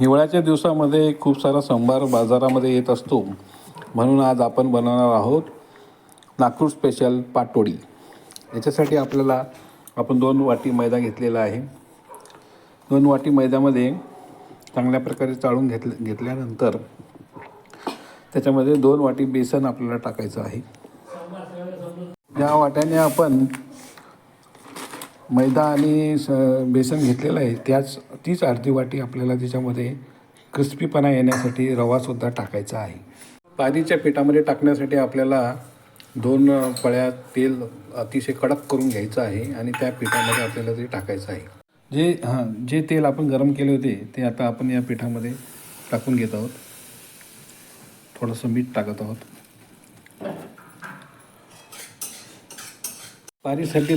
हिवाळ्याच्या दिवसामध्ये खूप सारा संभार बाजारामध्ये येत असतो. म्हणून आज आपण बनवणार आहोत नागपूर स्पेशल पाटोडी. याच्यासाठी आपल्याला आपण दोन वाटी मैदा घेतलेला आहे. दोन वाटी मैद्यामध्ये चांगल्या प्रकारे चाळून घेतल्या घेतल्यानंतर त्याच्यामध्ये दोन वाटी बेसन आपल्याला टाकायचं आहे. ज्या वाट्याने आपण मैदा आणि स बेसन घेतलेलं आहे. त्याच तीच अर्धी वाटी आपल्याला त्याच्यामध्ये क्रिस्पीपणा येण्यासाठी रवासुद्धा टाकायचा आहे. पारीच्या पिठामध्ये टाकण्यासाठी आपल्याला दोन पळ्या तेल अतिशय कडक करून घ्यायचं आहे आणि त्या पिठामध्ये आपल्याला ते टाकायचं आहे. जे हां जे तेल आपण गरम केले होते ते आता आपण या पिठामध्ये टाकून घेत आहोत. थोडंसं मीठ टाकत आहोत. पारीसाठी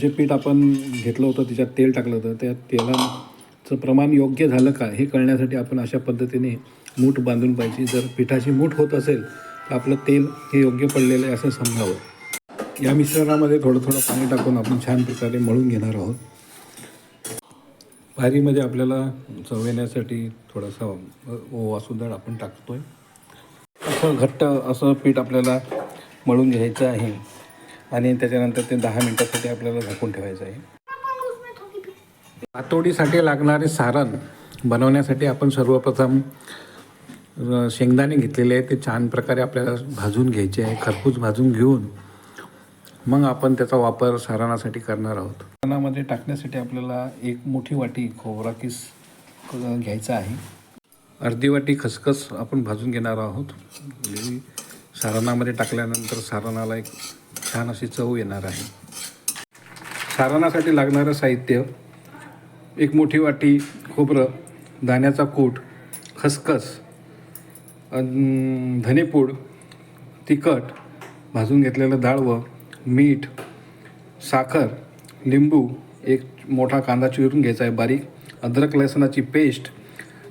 जे पीठ आपण घेतलं होतं त्याच्यात तेल टाकलं होतं त्या तेला चं प्रमाण योग्य झालं का हे कळण्यासाठी आपण अशा पद्धतीने मूठ बांधून पाहिजे. जर पिठाची मूठ होत असेल तर आपलं तेल हे योग्य पडलेलं आहे असं समजावं. या मिश्रणामध्ये थोडं थोडं पाणी टाकून आपण छान प्रकारे मळून घेणार आहोत. पायरीमध्ये आपल्याला चव येण्यासाठी थोडासा ओवासुद्धा आपण टाकतोय. असं घट्ट असं पीठ आपल्याला मळून घ्यायचं आहे आणि त्याच्यानंतर ते दहा मिनटासाठी आपल्याला झाकून ठेवायचं आहे. पातोडीसाठी लागणारे सारण बनवण्यासाठी आपण सर्वप्रथम शेंगदाणे घेतलेले आहे ते छान प्रकारे आपल्याला भाजून घ्यायचे आहे खरपूस भाजून घेऊन मग आपण त्याचा वापर सारणासाठी करणार आहोत. सारणामध्ये टाकण्यासाठी आपल्याला एक मोठी वाटी खोबरा किस घ्यायचा आहे. अर्धी वाटी खसखस आपण भाजून घेणार आहोत. सारणामध्ये टाकल्यानंतर सारणाला एक छान अशी चव येणार आहे. सारणासाठी लागणारं साहित्य एक मोठी वाटी खोबरं दाण्याचा कूट खसखस धनेपूड तिखट भाजून घेतलेलं डाळवं मीठ साखर लिंबू एक मोठा कांदा चिरून घ्यायचा आहे बारीक अद्रक लसणाची पेस्ट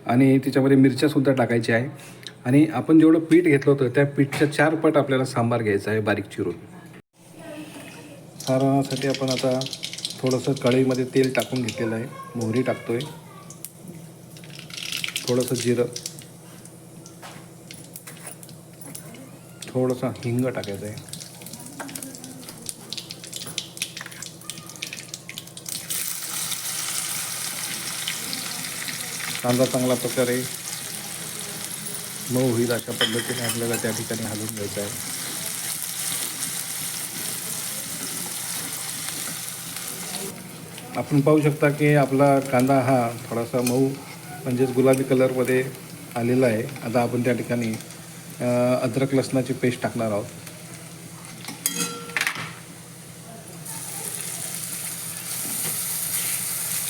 आणि त्याच्यामध्ये मिरच्यासुद्धा टाकायची आहे. आणि आपण जेवढं पीठ घेतलं होतं त्या पीठच्या चार पट आपल्याला सांबार घ्यायचा आहे बारीक चिरून. सारणासाठी आपण आता थोडंसं कढईमध्ये तेल टाकून घेतलेलं आहे. मोहरी टाकतोय. थोडंसं जिरं. थोडंसं हिंग टाकायचं आहे. कांदा चांगला प्रकारे मऊ होईल अशा पद्धतीने आपल्याला त्या ठिकाणी हलवून घ्यायचं आहे. आपण पाहू शकता की आपला कांदा हा थोडासा मऊ म्हणजेच गुलाबी कलरमध्ये आलेला आहे. आता आपण त्या ठिकाणी अद्रक लसणाची पेस्ट टाकणार आहोत.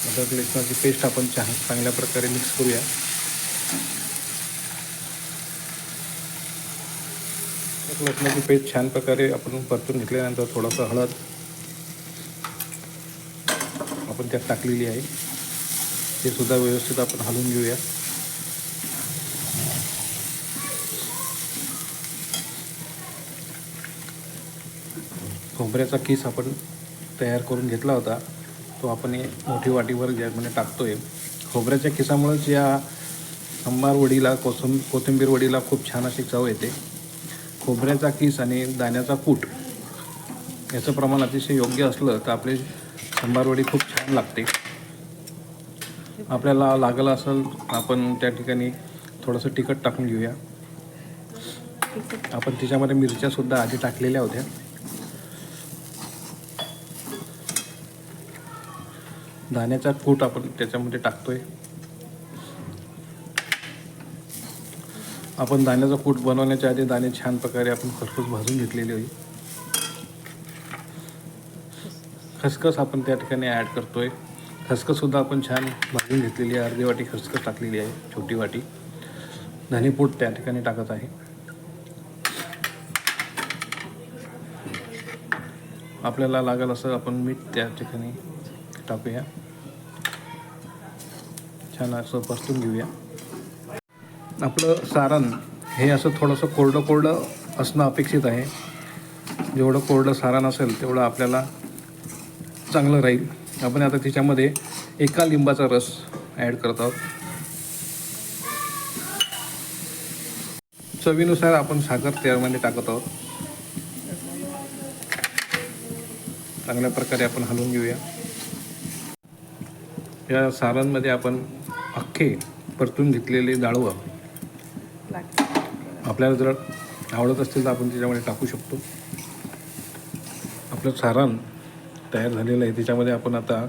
अद्रक लसणाची पेस्ट आपण चा चांगल्या प्रकारे मिक्स करूया. अद्रक लसणाची पेस्ट छान प्रकारे आपण परतून घेतल्यानंतर थोडासा हळद आपण त्यात टाकलेली आहे. ते सुद्धा व्यवस्थित आपण हलवून घेऊया. खोबऱ्याचा किस आपण तयार करून घेतला होता. तो आपण मोठी वाटीवर ज्यामध्ये टाकतोय. खोबऱ्याच्या किसामुळेच या सांबार वडीला कोसं कोथिंबीर वडीला खूप छान अशी चव येते. खोबऱ्याचा किस आणि दाण्याचा कूट याचं प्रमाण अतिशय योग्य असलं तर आपले सांबार वडी खूप छान लागते. आपल्याला लागलं असेल आपण त्या ठिकाणी थोडंसं तिखट टाकून घेऊया. आपण त्याच्यामध्ये मिरच्यासुद्धा आधी टाकलेल्या होत्या. दाण्याचा कूट आपण त्याच्यामध्ये टाकतोय. आपण दाण्याचा कूट बनवण्याच्या आधी दाणे छान प्रकारे आपण खरपूस भाजून घेतलेली होती. खसखस आपण त्या ठिकाणी ॲड करतो आहे खसखससुद्धा आपण छान भाजून घेतलेली आहे. अर्धी वाटी खसखस टाकलेली आहे. छोटी वाटी. धनीपूट त्या ठिकाणी टाकत आहे. आपल्याला लागेल असं आपण मीठ त्या ठिकाणी टाकूया. छान असं परतून घेऊया. आपलं सारण हे असं थोडंसं कोरडं कोरडं असणं अपेक्षित आहे. जेवढं कोरडं सारण असेल तेवढं आपल्याला चांगलं राहील. आपण आता त्याच्यामध्ये एका लिंबाचा रस ॲड करत आहोत. चवीनुसार आपण साखर त्यामध्ये टाकत आहोत. चांगल्या प्रकारे आपण हलवून घेऊया. या सारांमध्ये आपण अख्खे परतून घेतलेले दाळवं आपल्याला जर आवडत असतील तर आपण त्याच्यामध्ये टाकू शकतो. आपलं सारण तयार झालेलं आहे. त्याच्यामध्ये आपण आता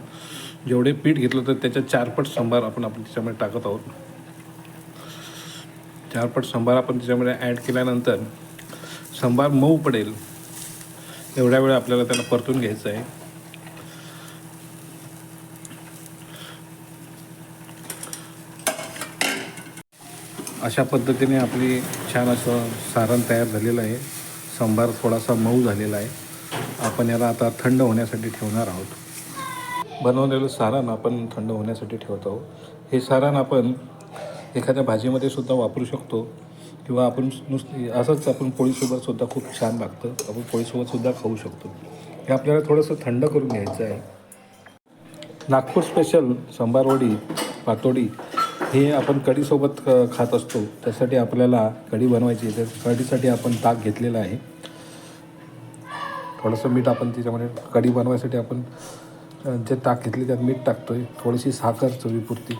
जेवढे पीठ घेतलं तर त्याच्या चारपट सांबार आपण आपण त्याच्यामध्ये टाकत आहोत. चारपट सांबार आपण त्याच्यामध्ये ॲड केल्यानंतर सांबार मऊ पडेल. एवढ्या वेळ आपल्याला त्याला परतून घ्यायचं आहे. अशा पद्धतीने आपली छान असं सारण तयार झालेलं आहे. सांबार थोडासा मऊ झालेला आहे. आपण याला आता थंड होण्यासाठी ठेवणार आहोत. बनवलेलं सारण आपण थंड होण्यासाठी ठेवत आहोत. हे सारण आपण एखाद्या भाजीमध्ये सुद्धा वापरू शकतो किंवा आपण नुसती असंच आपण पोळीसोबत सुद्धा खूप छान लागतं. आपण पोळीसोबत सुद्धा खाऊ शकतो. हे आपल्याला थोडंसं थंड करून घ्यायचं आहे. नागपूर स्पेशल सांबारवडी पातोडी हे आपण कढीसोबत खात असतो. त्यासाठी आपल्याला कढी बनवायची आहे. तर कढीसाठी आपण ताक घेतलेला आहे. थोडंसं मीठ आपण त्याच्यामध्ये कढी बनवायसाठी आपण जे ताक घेतली त्यात मीठ टाकतो आहे थोडीशी साखर चवीपुरती.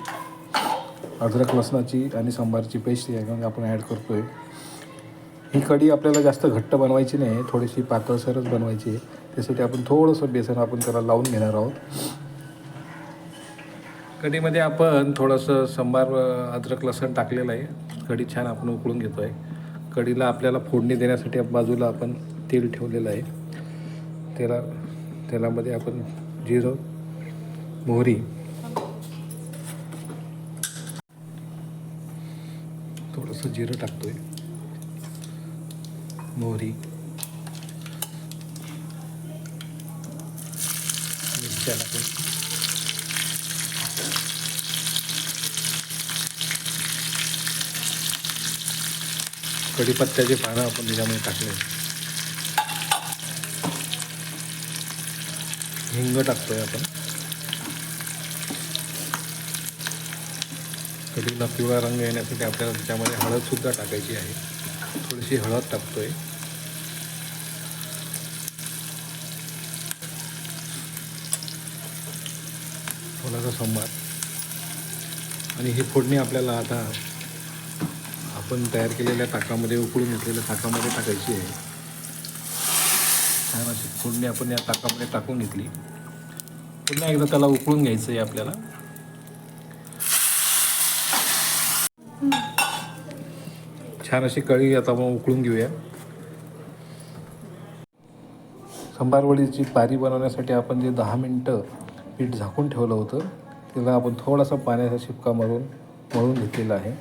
अद्रक लसणाची आणि सांबारची पेस्ट यामध्ये आपण ॲड करतो आहे ही कढी आपल्याला जास्त घट्ट बनवायची नाही आहे थोडीशी पातळसरच बनवायची आहे. त्यासाठी आपण थोडंसं बेसन आपण त्याला लावून घेणार आहोत. कढीमध्ये आपण थोडंसं सांबार अद्रक लसण टाकलेलं आहे. कढी छान आपण उकळून घेतो आहे कढीला आपल्याला फोडणी देण्यासाठी बाजूला आपण तेल ठेवलेलं आहे. तेला तेलामध्ये आपण जिरं मोहरी. थोडंसं जिरं टाकतोय. मोहरी. मिरच्या टाकून. कढीपत्त्याचे पानं आपण त्याच्यामध्ये टाकले. हिंग टाकतोय आपण. कढीला पिवळा रंग येण्यासाठी आपल्याला त्याच्यामध्ये हळदसुद्धा टाकायची आहे. थोडीशी हळद टाकतोय. थोडासा सांबार आणि ही फोडणी आपल्याला आता आपण तयार केलेल्या ताकामध्ये उकळून घेतलेल्या ताकामध्ये टाकायची आहे. छान अशी फोडणी आपण या ताकामध्ये टाकून घेतली. पुन्हा एकदा त्याला उकळून घ्यायचं आहे आपल्याला. छान अशी कळी आता आपण उकळून घेऊया. संबारवडीची पारी बनवण्यासाठी आपण जे दहा मिनटं पीठ झाकून ठेवलं होतं त्याला आपण थोडासा पाण्याचा शिपका मारून मळून घेतलेला आहे.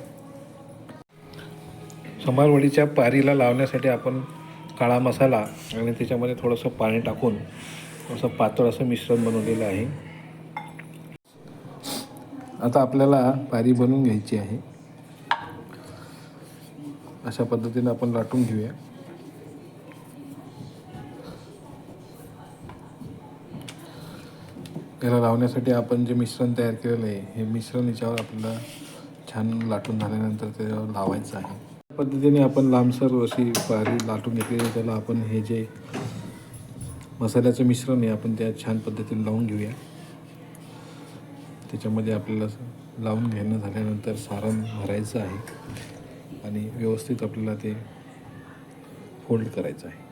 संबारवडीच्या पारीला लावण्यासाठी आपण काळा मसाला आणि त्याच्यामध्ये थोडंसं पाणी टाकून असं पातळ असं मिश्रण बनवलेलं आहे. आता आपल्याला पारी बनवून घ्यायची आहे. अशा पद्धतीने आपण लाटून घेऊया. त्याला लावण्यासाठी आपण जे मिश्रण तयार केलेलं आहे हे मिश्रण याच्यावर आपल्याला छान लाटून झाल्यानंतर त्याच्यावर लावायचं आहे. पद्धतीने आपण लांबसर अशी पारी लाटून घेतलेली त्याला आपण हे जे मसाल्याचं मिश्रण आहे आपण त्या छान पद्धतीने लावून घेऊया. त्याच्यामध्ये आपल्याला लावून घेणं झाल्यानंतर सारण भरायचं आहे आणि व्यवस्थित आपल्याला ते फोल्ड करायचं आहे.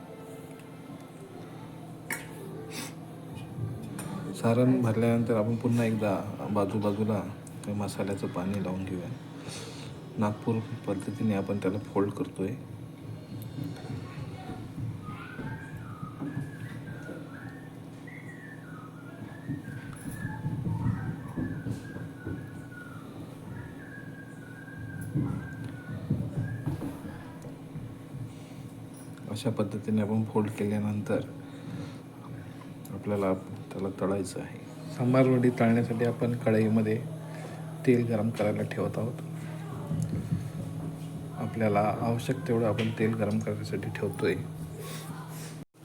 सारण भरल्यानंतर आपण पुन्हा एकदा बाजूबाजूला मसाल्याचं पाणी लावून घेऊया. नागपूर पद्धतीने आपण त्याला फोल्ड करतोय. अशा पद्धतीने आपण फोल्ड केल्यानंतर आपल्याला त्याला तळायचं आहे. सांबार वडी तळण्यासाठी आपण कढईमध्ये तेल गरम करायला ठेवत आहोत. आपल्याला आवश्यक तेवढं आपण तेल गरम करण्यासाठी ठेवतो आहे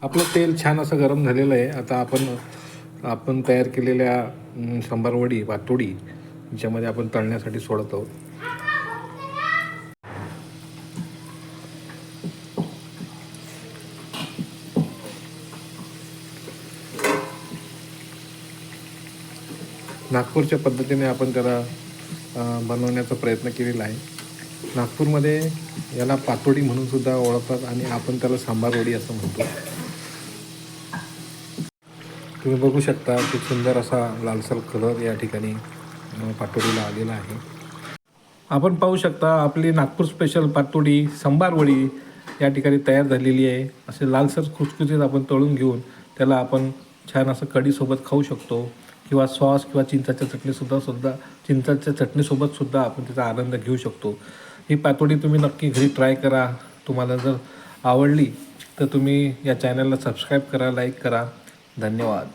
आपलं तेल छान असं गरम झालेलं आहे. आता आपण आपण तयार केलेल्या शंभरवडी पातोडी ज्यामध्ये आपण तळण्यासाठी सोडत आहोत. नागपूरच्या पद्धतीने आपण त्याला बनवण्याचा प्रयत्न केलेला आहे. नागपूरमध्ये याला पातोडी म्हणून सुद्धा ओळखतात आणि आपण त्याला सांबारवडी असं म्हणतो. तुम्ही बघू शकता की सुंदर असा लालसर कलर या ठिकाणी पातोडीला आलेला आहे. आपण पाहू शकता आपली नागपूर स्पेशल पातोडी सांबारवडी या ठिकाणी तयार झालेली आहे. असे लालसर खुसखुशीत आपण तळून घेऊन त्याला आपण छान असं कढीसोबत खाऊ शकतो किंवा सॉस किंवा चिंचाच्या चटणीसुद्धा सुद्धा चिंचाच्या चटणीसोबत सुद्धा आपण त्याचा आनंद घेऊ शकतो. ही पातोडी तुम्ही नक्की घरी ट्राय करा. तुम्हाला जर आवडली तर तुम्ही या चॅनलला सबस्क्राईब करा लाईक करा. धन्यवाद.